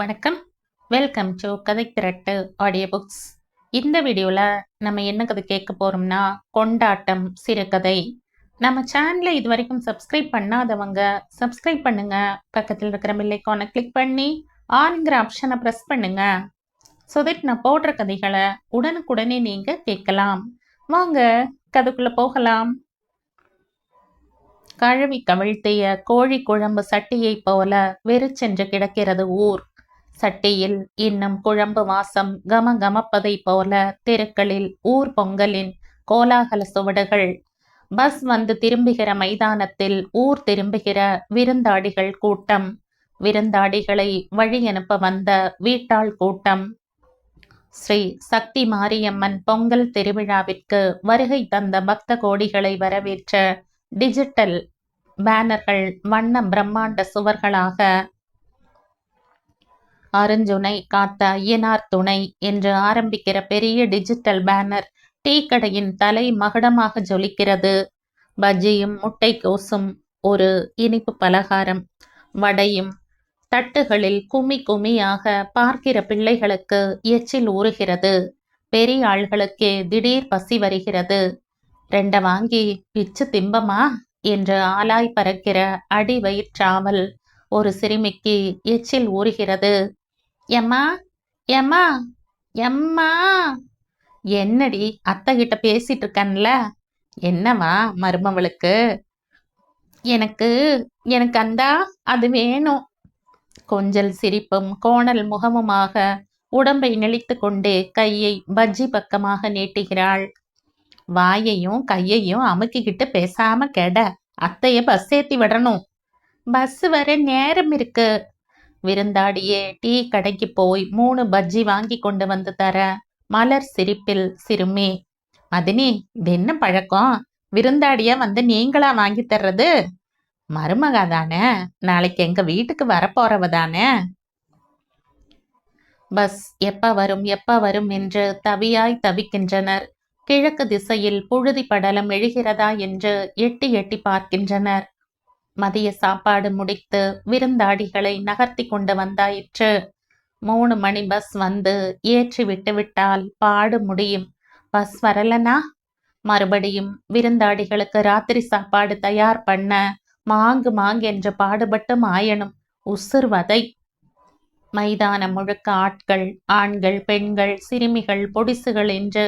வணக்கம். Welcome to கதை திரட்டு audio books இந்த வீடியோவில் நம்ம என்ன கதை கேட்க போகிறோம்னா கொண்டாட்டம் சிறுகதை. நம்ம சேனலை இது வரைக்கும் சப்ஸ்கிரைப் பண்ணாதவங்க சப்ஸ்கிரைப் பண்ணுங்க. பக்கத்தில் இருக்கிற மில்லைக்கானை கிளிக் பண்ணி ஆன்ங்கிற ஆப்ஷனை ப்ரெஸ் பண்ணுங்க. ஸோ தட் நான் போடுற கதைகளை உடனுக்குடனே நீங்கள் கேட்கலாம். வாங்க கதைக்குள்ளே போகலாம். கழுவி கவிழ்த்திய கோழி குழம்பு சட்டியைப் போல வெறிச்சென்று கிடக்கிறது ஊர். சட்டியில் இன்னும் குழம்பு வாசம் கம கமப்பதை போல தெருக்களில் ஊர் பொங்கலின் கோலாகல சுவடுகள். பஸ் வந்து திரும்புகிற மைதானத்தில் ஊர் திரும்புகிற விருந்தாடிகள் கூட்டம். விருந்தாடிகளை வழி அனுப்ப வந்த வீட்டாள் கூட்டம். ஸ்ரீ சக்தி மாரியம்மன் பொங்கல் திருவிழாவிற்கு வருகை தந்த பக்த கோடிகளை வரவேற்ற டிஜிட்டல் பேனர்கள் வண்ண பிரம்மாண்ட சுவர்களாக அருஞ்சுனை காத்த ஐயனார் துணை என்று ஆரம்பிக்கிற பெரிய டிஜிட்டல் பேனர் டீ கடையின் தலை மகுடமாக ஜொலிக்கிறது. பஜ்ஜியும் முட்டை கோசும் ஒரு இனிப்பு பலகாரம். வடையும் தட்டுகளில் குமி குமியாக பார்க்கிற பிள்ளைகளுக்கு எச்சில் ஊறுகிறது. பெரிய ஆள்களுக்கே திடீர் பசி வருகிறது. ரெண்ட வாங்கி பிச்சு திம்பமா? என்று ஆலாய் பறக்கிற அடி வயிற்றாமல் ஒரு சிறுமிக்கு எச்சில் ஊறுகிறது. எம்மா எம்மா எம்மா. என்னடி அத்தை கிட்ட பேசிட்டு இருக்கன்ல என்னவா மருமவளுக்கு? எனக்கு எனக்கு அந்தா அது வேணும். கொஞ்சல் சிரிப்பும் கோணல் முகமுமாக உடம்பை நெளித்து கொண்டே கையை பஜ்ஜி பக்கமாக நீட்டுகிறாள் வாயையும் கையையும் அமுக்கிக்கிட்டு பேசாம கெட. அத்தைய பஸ் ஏத்தி விடணும். பஸ் வர நேரம் இருக்கு. விருந்தாடியே டீ கடைக்கு போய் மூணு பஜ்ஜி வாங்கி கொண்டு வந்து தர. மலர் சிரிப்பில் சிறுமி மதினி இது என்ன பழக்கம்? விருந்தாடியா வந்து நீங்களா வாங்கி தர்றது? மருமகா தானே நாளைக்கு எங்க வீட்டுக்கு வரப்போறவ தானே? பஸ் எப்ப வரும் எப்ப வரும்? என்று தவியாய் தவிக்கின்றனர். கிழக்கு திசையில் புழுதி படலம் எழுகிறதா என்று எட்டி எட்டி பார்க்கின்றனர். மதிய சாப்பாடு முடித்து விருந்தாடிகளை நகர்த்தி கொண்டு வந்தாயிற்று. மூணு மணி பஸ் வந்து ஏற்றி விட்டு விட்டால் பாடு முடியும். பஸ் வரலனா? மறுபடியும் விருந்தாடிகளுக்கு ராத்திரி சாப்பாடு தயார் பண்ண மாங்கு மாங்கு என்று பாடுபட்டு மாயணும் உசுர்வதை மைதானம் முழுக்க ஆட்கள் ஆண்கள் பெண்கள் சிறுமிகள் பொடிசுகள் என்று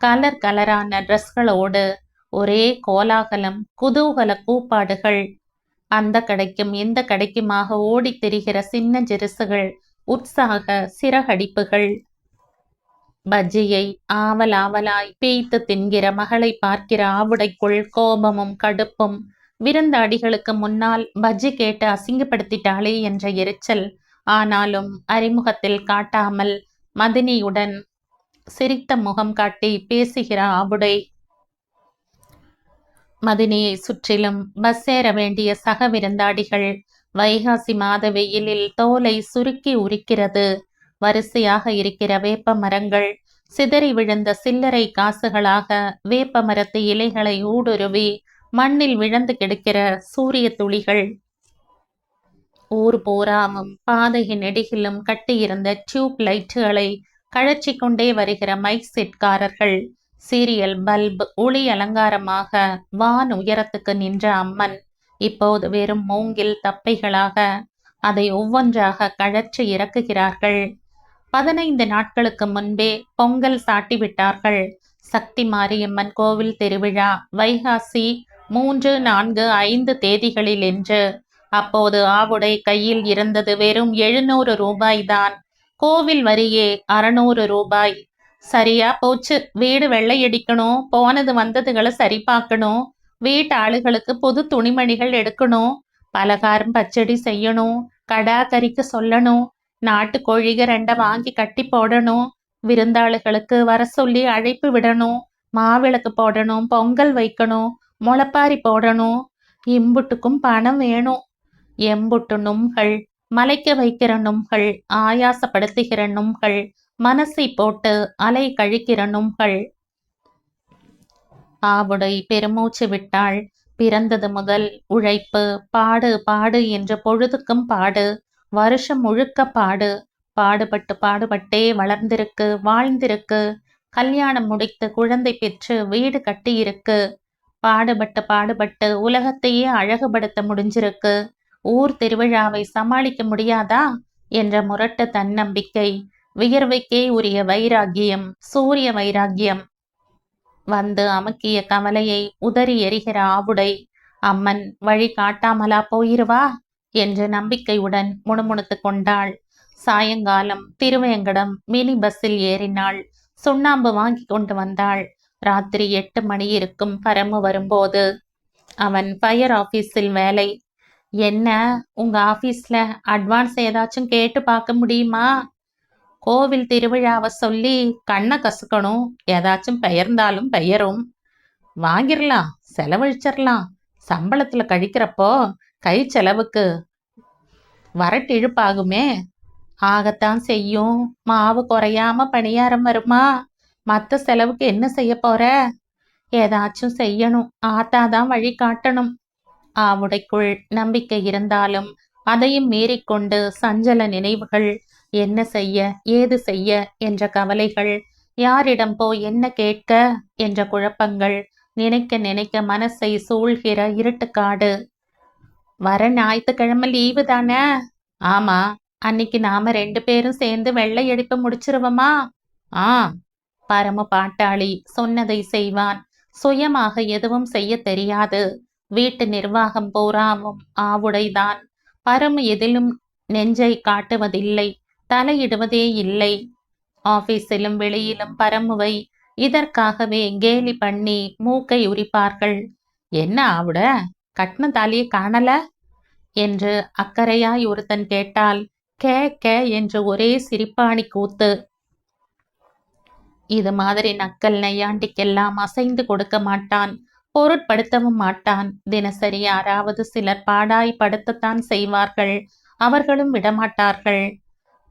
கலர் கலரான ட்ரெஸ்களோடு ஒரே கோலாகலம் குதூகல கூப்பாடுகள் அந்த கடைக்கும் இந்த கடைக்குமாக ஓடித் திரிகிற சின்ன ஜெருசுகள் உற்சாக சிறகடிப்புகள். பஜ்ஜியை ஆவல் ஆவலாய் பேய்த்து தின்கிற மகளை பார்க்கிற ஆவுடைக்குள் கோபமும் கடுப்பும் விருந்தாடிகளுக்கு முன்னால் பஜ்ஜி கேட்டு அசிங்கப்படுத்திட்டாளே என்ற எரிச்சல். ஆனாலும் அறிமுகத்தில் காட்டாமல் மதினியுடன் சிரித்த முகம் காட்டி பேசுகிற ஆவுடை மதினியை சுற்றிலும் பஸ் ஏற வேண்டிய சக விருந்தாடிகள் வைகாசி மாத வெயிலில் தோலை சுருக்கி உரிக்கிறது. வரிசையாக இருக்கிற வேப்ப மரங்கள் சிதறி விழுந்த சில்லறை காசுகளாக வேப்ப மரத்து இலைகளை ஊடுருவி மண்ணில் விழுந்து கிடக்கிற சூரிய துளிகள். ஊர் போராமும் பாதையின் நெடுகிலும் கட்டியிருந்த டியூப் லைட்டுகளை கழற்றி கொண்டே வருகிற மைக் செட்காரர்கள். சீரியல் பல்ப் ஒளி அலங்காரமாக வான் உயரத்துக்கு நின்ற அம்மன் இப்போது வெறும் மூங்கில் தப்பைகளாக அதை ஒவ்வொன்றாக கழற்றி இறக்குகிறார்கள். பதினைந்து நாட்களுக்கு முன்பே பொங்கல் சாட்டிவிட்டார்கள். சக்தி மாரியம்மன் கோவில் திருவிழா வைகாசி மூன்று நான்கு ஐந்து தேதிகளில் என்று அப்போது ஆவுடை கையில் இருந்தது வெறும் எழுநூறு ரூபாய்தான். கோவில் வரியே அறுநூறு ரூபாய். சரியா போச்சு. வீடு வெள்ளையடிக்கணும் போனது வந்ததுகளை சரி பார்க்கணும். வீட்டு ஆளுகளுக்கு புது துணிமணிகள் எடுக்கணும். பலகாரம் பச்சடி செய்யணும். கடா கறிக்கு சொல்லணும். நாட்டு கோழிக ரெண்ட வாங்கி கட்டி போடணும். விருந்தாளுகளுக்கு வர சொல்லி அழைப்பு விடணும். மாவிளக்கு போடணும். பொங்கல் வைக்கணும். முளப்பாரி போடணும். இம்புட்டுக்கும் பணம் வேணும். எம்புட்டு நும்கள் மலைக்க வைக்கிற நும்கள் ஆயாசப்படுத்துகிற நும்கள் மனசை போட்டு அலை கழிக்கிற நும்கள் ஆவுடை பெருமூச்சு விட்டாள் பிறந்தது முதல் உழைப்பு. பாடு பாடு என்று பொழுதுக்கும் பாடு. வருஷம் முழுக்க பாடு. பாடுபட்டு பாடுபட்டே வளர்ந்திருக்கு வாழ்ந்திருக்கு. கல்யாணம் முடித்து குழந்தை பெற்று வீடு கட்டியிருக்கு. பாடுபட்டு பாடுபட்டு உலகத்தையே அழகுபடுத்த முடிஞ்சிருக்கு. ஊர் திருவிழாவை சமாளிக்க முடியாதா? என்ற முரட்டு தன்னம்பிக்கை. வியர்வைக்கே உரிய வைராக்கியம் சூரிய வைராக்கியம். வந்து அமுக்கிய கவலையை உதறி எரிகிற ஆவுடை அம்மன் வழி காட்டாமலா போயிருவா? என்ற நம்பிக்கையுடன் முணுமுணுத்து கொண்டாள். சாயங்காலம் திருவேங்கடம் மினி பஸ்ஸில் ஏறினாள். சுண்ணாம்பு வாங்கி கொண்டு வந்தாள். ராத்திரி எட்டு மணி இருக்கும் பரமு வரும்போது அவன் ஃபயர் ஆபீஸில் வேலை. என்ன உங்க ஆபீஸ்ல அட்வான்ஸ் ஏதாச்சும் கேட்டு பார்க்க முடியுமா? கோவில் திருவிழாவை சொல்லி கண்ணை கசுக்கணும். ஏதாச்சும் பெயர்ந்தாலும் பெயரும். வாங்கிடலாம் செலவழிச்சிடலாம் சம்பளத்துல கழிக்கிறப்போ கை செலவுக்கு வரட்டு இழுப்பாகுமே. ஆகத்தான் செய்யும். மாவு குறையாம பணியாரம் வருமா? மற்ற செலவுக்கு என்ன செய்ய போற? ஏதாச்சும் செய்யணும். ஆத்தாதான் வழி காட்டணும். ஆவுடைக்குள் நம்பிக்கை இருந்தாலும் அதையும் மீறிக்கொண்டு சஞ்சல நினைவுகள் என்ன செய்ய ஏது செய்ய என்ற கவலைகள் யாரிடம் போய் என்ன கேட்க என்ற குழப்பங்கள் நினைக்க நினைக்க மனசை சூழ்கிற இருட்டுக்காடு. வர ஞாயிற்றுக்கிழமை லீவு தானே? ஆமா அன்னைக்கு நாம ரெண்டு பேரும் சேர்ந்து வெள்ளை எடுப்பு முடிச்சிருவோமா? ஆ பரம பாட்டாளி சொன்னதை செய்வான். சுயமாக எதுவும் செய்ய தெரியாது. வீட்டு நிர்வாகம் போராவும் ஆவுடைதான். பரம எதிலும் நெஞ்சை காட்டுவதில்லை. தலையிடுவதே இல்லை. ஆபீஸிலும் வெளியிலும் பரமுவை இதற்காகவே கேலி பண்ணி மூக்கை உரிப்பார்கள். என்ன ஆவுட? கட்டின தாலியை காணல? என்று அக்கறையாய் ஒருத்தன் கேட்டால் கே கே என்று ஒரே சிரிப்பாணி கூத்து. இது மாதிரி நக்கல் நையாண்டிக்கெல்லாம் அசைந்து கொடுக்க மாட்டான். பொருட்படுத்தவும் மாட்டான். தினசரி யாராவது சிலர் பாடாய் படுத்தத்தான் செய்வார்கள். அவர்களும் விடமாட்டார்கள்.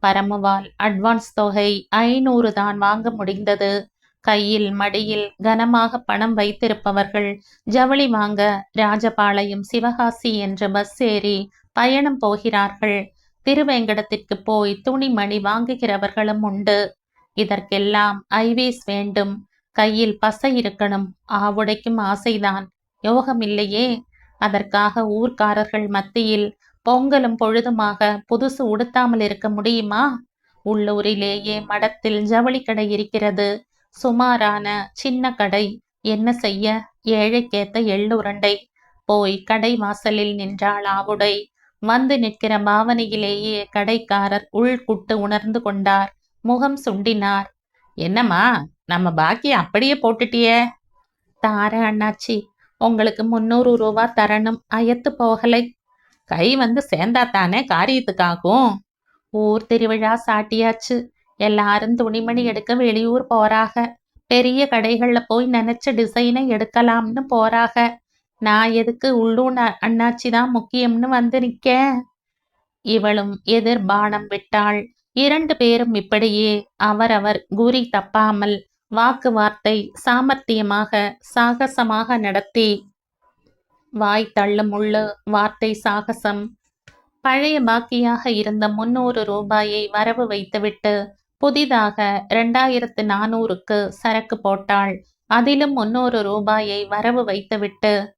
பரமவால் அட்வான்ஸ் தொகை ஐநூறு தான் வாங்க முடிந்தது. கையில் மடியில் கனமாக பணம் வைத்திருப்பவர்கள் ஜவுளி வாங்க ராஜபாளையம் சிவகாசி என்ற பஸ் ஏறி பயணம் போகிறார்கள். திருவேங்கடத்திற்கு போய் துணிமணி வாங்குகிறவர்களும் உண்டு. இதற்கெல்லாம் ஐவேஸ் வேண்டும். கையில் பசை இருக்கணும். ஆவுடைக்கும் ஆசைதான். யோகமில்லையே. அதற்காக ஊர்க்காரர்கள் மத்தியில் பொங்கலும் பொழுதுமாக புதுசு உடுத்தாமல் இருக்க முடியுமா? உள்ளூரிலேயே மடத்தில் ஜவுளி கடை இருக்கிறது. சுமாரான சின்ன கடை. என்ன செய்ய? ஏழைக்கேத்த எள்ளுருண்டை போய் கடை வாசலில் நின்றாள் ஆவுடை. வந்து நிற்கிற பாவனையிலேயே கடைக்காரர் உள்குட்டு உணர்ந்து கொண்டார். முகம் சுண்டினார். என்னம்மா நம்ம பாக்கி அப்படியே போட்டுட்டியே? தார அண்ணாச்சி உங்களுக்கு முந்நூறு ரூபா தரணும். அயத்து போகலை. கை வந்து சேர்ந்தா தானே காரியத்துக்காகும்? ஊர் திருவிழா சாட்டியாச்சு. எல்லாரும் துணிமணி எடுக்க வெளியூர் போறாக. பெரிய கடைகள்ல போய் நினைச்ச டிசைனை எடுக்கலாம்னு போறாக. நான் எதுக்கு உள்ளூர் அண்ணாச்சி தான் முக்கியம்னு வந்து நிக்க இவளும் எதிர் பானம் விட்டாள். இரண்டு பேரும் இப்படியே அவரவர் குறி தப்பாமல் வாக்கு வார்த்தை சாமர்த்தியமாக சாகசமாக நடத்தி வாய் தள்ள முள்ளு வார்த்தை சாகசம். பழைய பாக்கியாக இருந்த முன்னூறு ரூபாயை வரவு வைத்துவிட்டு புதிதாக இரண்டாயிரத்து நானூறுக்கு சரக்கு போட்டாள். அதிலும் முன்னூறு ரூபாயை வரவு வைத்துவிட்டு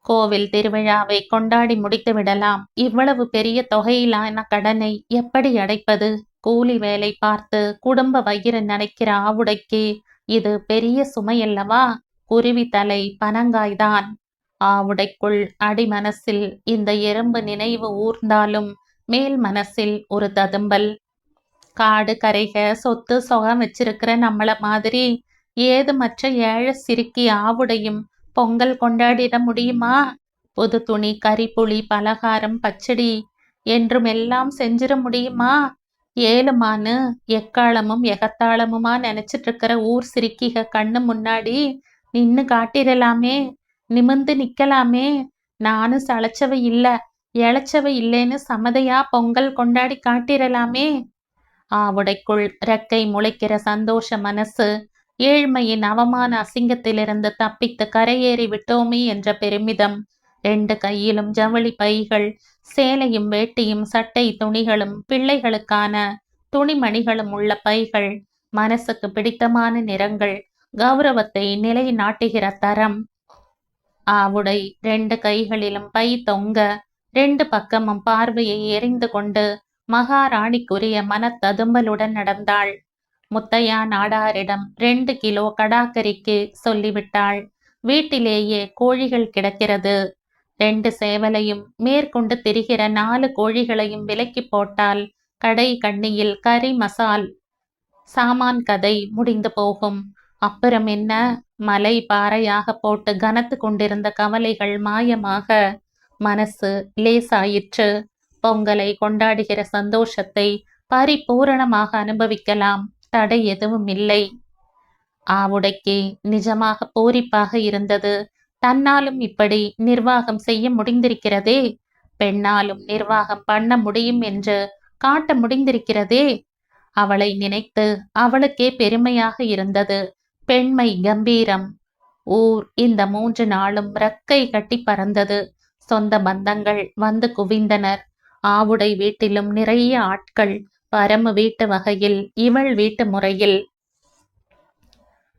கோவில் திருவிழாவை கொண்டாடி முடித்து விடலாம். இவ்வளவு பெரிய தொகையிலான கடனை எப்படி அடைப்பது? கூலி வேலை பார்த்து குடும்ப வயிறு நினைக்கிற ஆவுடைக்கு இது பெரிய சுமையல்லவா? குருவி தலை பனங்காய்தான். ஆவுடைக்குள் அடிமனசில் இந்த எறும்பு நினைவு ஊர்ந்தாலும் மேல் மனசில் ஒரு ததும்பல். காடு கரைக சொத்து சொகம் வச்சிருக்கிற நம்மள மாதிரி ஏது மற்ற ஏழை சிரிக்கி ஆவுடையும் பொங்கல் கொண்டாடிட முடியுமா? புது துணி கறிப்புளி பலகாரம் பச்சடி என்றும் எல்லாம் செஞ்சிட முடியுமா? ஏழுமானு எக்காலமும் எகத்தாளமுமா நினைச்சிட்டு இருக்கிற ஊர் சிரிக்கிக கண்ணு முன்னாடி நின்னு காட்டிடலாமே. நிமிந்து நிக்கலாமே. நானும் சளைச்சவ இல்ல இழைச்சவ இல்லைன்னு சமதையா பொங்கல் கொண்டாடி காட்டிடலாமே ஆவுடைக்குள் ரெக்கை முளைக்கிற சந்தோஷ மனசு ஏழ்மையின் அவமான அசிங்கத்திலிருந்து தப்பித்து கரையேறி விட்டோமே என்ற பெருமிதம் ரெண்டு கையிலும் ஜவுளி பைகள் சேலையும் வேட்டியும் சட்டை துணிகளும் பிள்ளைகளுக்கான துணிமணிகளும் உள்ள பைகள் மனசுக்கு பிடித்தமான நிறங்கள் கௌரவத்தை நிலைநாட்டுகிற தரம் ஆவுடை ரெண்டு கைகளிலும் பை தொங்க ரெண்டு பக்கமும் பார்வையை எறிந்து கொண்டு மகாராணிக்குரிய மனத்ததும்பலுடன் நடந்தாள். முத்தையா நாடாரிடம் ரெண்டு கிலோ கடாக்கரிக்கு சொல்லிவிட்டாள். வீட்டிலேயே கோழிகள் கிடக்கிறது. ரெண்டு சேவலையும் மேற்கொண்டு திரிகிற நாலு கோழிகளையும் விலக்கி போட்டால் கடை கண்ணியில் கறி மசால் சாமான் கதை முடிந்து போகும். அப்புறம் என்ன? மலை பாறையாக போட்டு கனத்து கொண்டிருந்த கவலைகள் மாயமாக மனசு லேசாயிற்று. பொங்கலை கொண்டாடுகிற சந்தோஷத்தை பரிபூரணமாக அனுபவிக்கலாம். தடை எதுவும் இல்லை. ஆவுடைக்கு நிஜமாக பூரிப்பாக இருந்தது. தன்னாலும் இப்படி நிர்வாகம் செய்ய முடிந்திருக்கிறதே? பெண்ணாலும் நிர்வாகம் பண்ண முடியும் என்று காட்ட முடிந்திருக்கிறதே? அவளை நினைத்து அவளுக்கே பெருமையாக இருந்தது. பெண்மை கம்பீரம். ஊர் இந்த மூன்று நாளும் ரக்கை கட்டி பறந்தது. சொந்த பந்தங்கள் வந்து குவிந்தனர். ஆவுடை வீட்டிலும் நிறைய ஆட்கள் பரமு வீட்டு வகையில் இவள் வீட்டு முறையில்.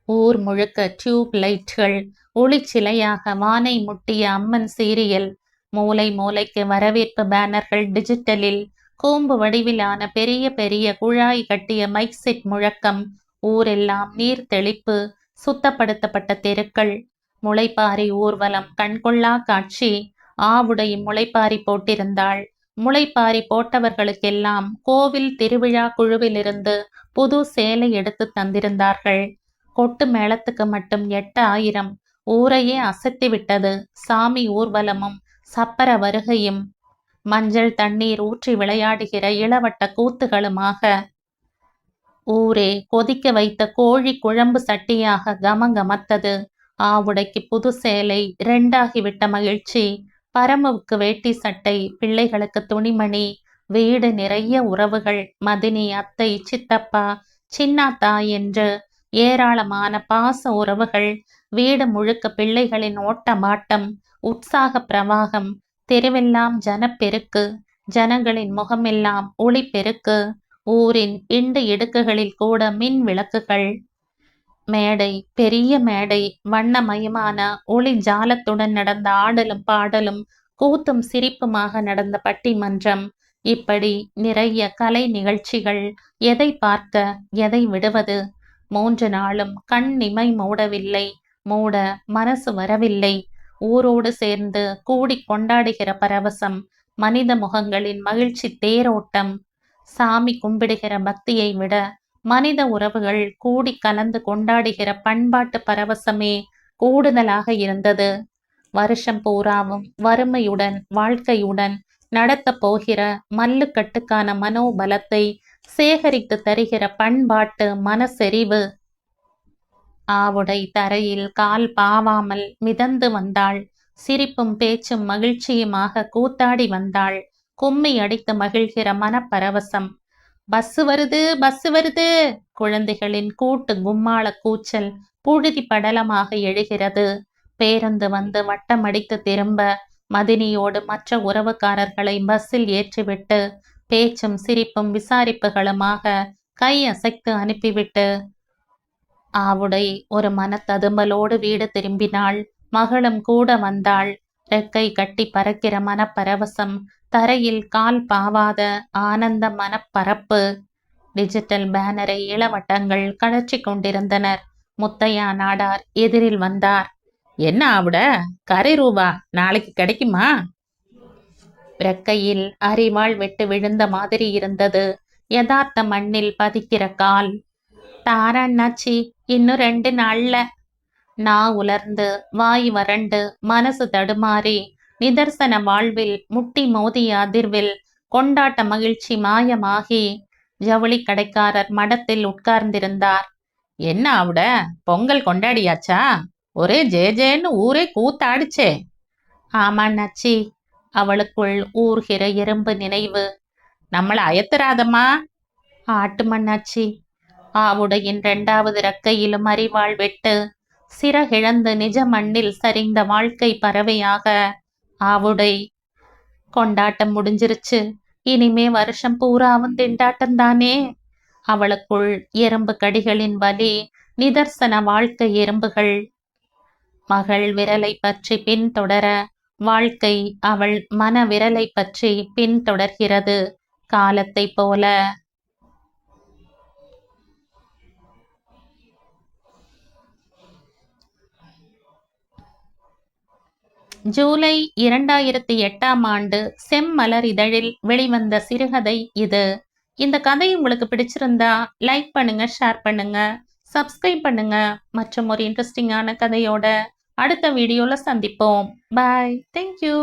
ஊர் முழுக்க டியூப் லைட்கள் ஒளிச்சிலையாக வானை முட்டிய அம்மன் சீரியல் மூலை மூலைக்கு வரவேற்பு பேனர்கள் டிஜிட்டலில் கூம்பு வடிவிலான பெரிய பெரிய குழாய் கட்டிய மைக் செட் முழக்கம் ஊரெல்லாம் நீர் தெளிப்பு சுத்தப்படுத்தப்பட்ட தெருக்கள் முளைப்பாரி ஊர்வலம் கண்கொள்ளா காட்சி. ஆவுடை முளைப்பாரி போட்டிருந்தாள். முளைப்பாரி போட்டவர்களுக்கெல்லாம் கோவில் திருவிழா குழுவிலிருந்து புது சேலை எடுத்து தந்திருந்தார்கள். கொட்டு மேளத்துக்கு மட்டும் எட்டு ஆயிரம் ஊரையே அசத்தி விட்டது. சாமி ஊர்வலமும் சப்பர வருகையும். மஞ்சள் தண்ணீர் ஊற்றி விளையாடுகிற இளவட்ட கூத்துகளுமாக ஊரே கொதிக்க வைத்த கோழி குழம்பு சட்டியாக கமங்கமத்தது. ஆவுடைக்கு புது சேலை ரெண்டாகிவிட்ட மகிழ்ச்சி. பரமுவுக்கு வேட்டி சட்டை பிள்ளைகளுக்கு துணிமணி. வீடு நிறைய உறவுகள் மதினி அத்தை சித்தப்பா சின்னாத்தா என்று ஏராளமான பாச உறவுகள். வீடு முழுக்க பிள்ளைகளின் ஓட்டமாட்டம் உற்சாக பிரவாகம் தெருவெல்லாம் ஜனப்பெருக்கு ஜனங்களின் முகமெல்லாம் ஒளிப்பெருக்கு. ஊரின் இண்டு இடுக்குகளில் கூட மின் விளக்குகள். மேடை பெரிய மேடை வண்ணமயமான ஒளி ஜாலத்துடன் நடந்த ஆடலும் பாடலும் கூத்தும் சிரிப்புமாக நடந்த பட்டிமன்றம். இப்படி நிறைய கலை நிகழ்ச்சிகள் எதை பார்க்க எதை விடுவது? மூன்று நாளும் கண் இமை மூடவில்லை மூட மனசு வரவில்லை. ஊரோடு சேர்ந்து கூடி கொண்டாடுகிற பரவசம் மனித முகங்களின் மகிழ்ச்சி தேரோட்டம். சாமி கும்பிடுகிற பக்தியை விட மனித உறவுகள் கூடி கலந்து கொண்டாடுகிற பண்பாட்டு பரவசமே கூடுதலாக இருந்தது. வருஷம் பூராவும் வறுமையுடன் வாழ்க்கையுடன் நடத்த போகிற மல்லுக்கட்டுக்கான மனோபலத்தை சேகரித்து தருகிற பண்பாட்டு மனசெறிவு. ஆவுடை தரையில் கால் பாவாமல் மிதந்து வந்தாள். சிரிப்பும் பேச்சும் மகிழ்ச்சியுமாக கூத்தாடி வந்தாள். கும்மி அடித்து மகிழ்கிற மனப்பரவசம். பஸ் வருது பஸ் வருது. குழந்தைகளின் கூட்டு கும்மாள கூச்சல் புழுதி படலமாக எழுகிறது. பேருந்து வந்து வட்டமடித்து திரும்ப மதினியோடு மற்ற உறவுக்காரர்களை பஸ்ஸில் ஏற்றிவிட்டு பேச்சும் சிரிப்பும் விசாரிப்புகளுமாக கை அசைத்து அனுப்பிவிட்டு ஆவுடை ஒரு மனத்ததுமலோடு வீடு திரும்பினாள். மகளும் கூட வந்தாள். ரெக்கை கட்டி பறக்கிற மனப்பரவசம் தரையில் கால் பாவாத ஆனந்த மனப்பரப்பு. டிஜிட்டல் பேனரை இளவட்டங்கள் கழற்றி கொண்டிருந்தனர். முத்தையா நாடார் எதிரில் வந்தார். என்ன ஆவிட? கரை ரூபா நாளைக்கு கிடைக்குமா? ரெக்கையில் அரிவாள் வெட்டு விழுந்த மாதிரி இருந்தது. யதார்த்த மண்ணில் பதிக்கிற கால். தாரண்ணாச்சி இன்னும் ரெண்டு நாள்ல நா உலர்ந்து வாய் வறண்டு மனசு தடுமாறி நிதர்சன வாழ்வில் முட்டி மோதிய அதிர்வில் கொண்டாட்ட மகிழ்ச்சி மாயமாகி ஜவுளி கடைக்காரர் மடத்தில் உட்கார்ந்திருந்தார். என்ன ஆவுட பொங்கல் கொண்டாடியாச்சா? ஒரே ஜே ஜேன்னு ஊரே கூத்தாடிச்சே. ஆமா நச்சி அவளுக்குள் ஊர்கிற எறும்பு நினைவு. நம்மள அயத்துறாதம்மா. ஆட்டு மண்ணாச்சி ஆவுடையின் இரண்டாவது ரக்கையிலும் அறிவாள் வெட்டு சிறகிழந்து நிஜ மண்ணில் சரிந்த வாழ்க்கை பறவையாக. ஆவுடை. கொண்டாட்டம் முடிஞ்சிருச்சு. இனிமே வருஷம் பூராவும் திண்டாட்டம் தானே? அவளுக்குள் எறும்பு கடிகளின் வலி நிதர்சன வாழ்க்கை எறும்புகள். மகள் விரலை பற்றி பின்தொடர வாழ்க்கை அவள் மன விரலை பற்றி பின்தொடர்கிறது. காலத்தைப் போல ஜூலை இரண்டாயிரத்தி எட்டாம் ஆண்டு செம்மலர் இதழில் வெளிவந்த சிறுகதை இது. இந்த கதை உங்களுக்கு பிடிச்சிருந்தா லைக் பண்ணுங்க ஷேர் பண்ணுங்க சப்ஸ்கிரைப் பண்ணுங்க. மற்றும் ஒரு இன்ட்ரெஸ்டிங்கான கதையோட அடுத்த வீடியோல சந்திப்போம். Bye thank you